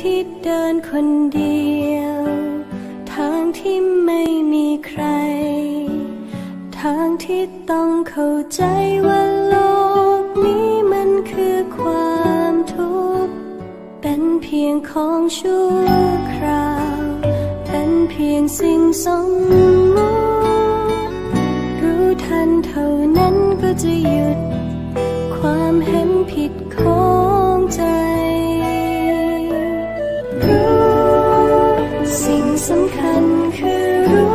ที่เดินคนเดียว ทางที่ไม่มีใคร ทางที่ต้องเข้าใจว่าโลกนี้มันคือความทุกข์ เป็นเพียงของชั่วคราว เป็นเพียงสิ่งสมมุติรู้ทันเท่านั้นก็จะหยุด ความเห็นผิดของำคัญคือรู้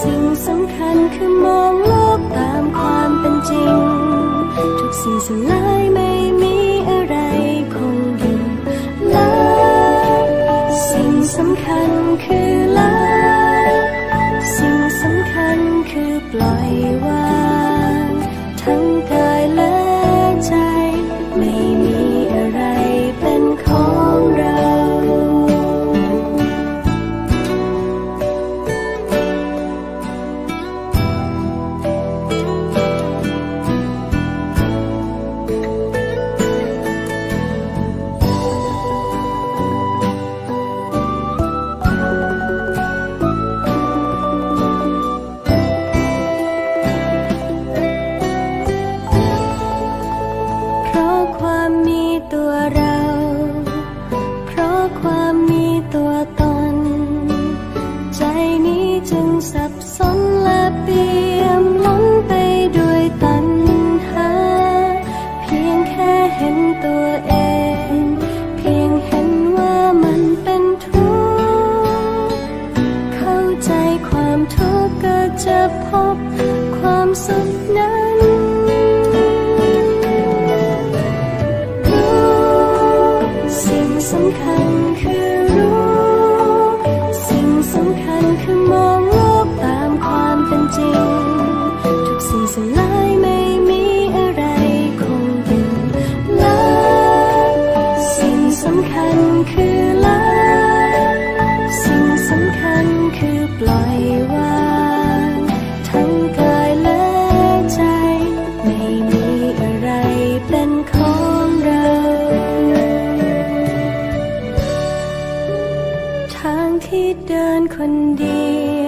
สิ่งสำคัญคือมองโลกตามความเป็นจริง ทุกสิ่งสลาย นี้จึงสับสนและเปี่ยมล้นไปด้วยตัณหา เพียงแค่เห็นตัวเอง เพียงเห็นว่ามันเป็นทุกข์เข้าใจความทุกข์ก็จะพบความสุข สลายไม่มีอะไรคงอยู่ละสิ่งสำคัญคือละสิ่งสำคัญคือปล่อยวางทั้งกายและใจ ไม่มีอะไรเป็นของเรา ทางที่เดินคนเดียว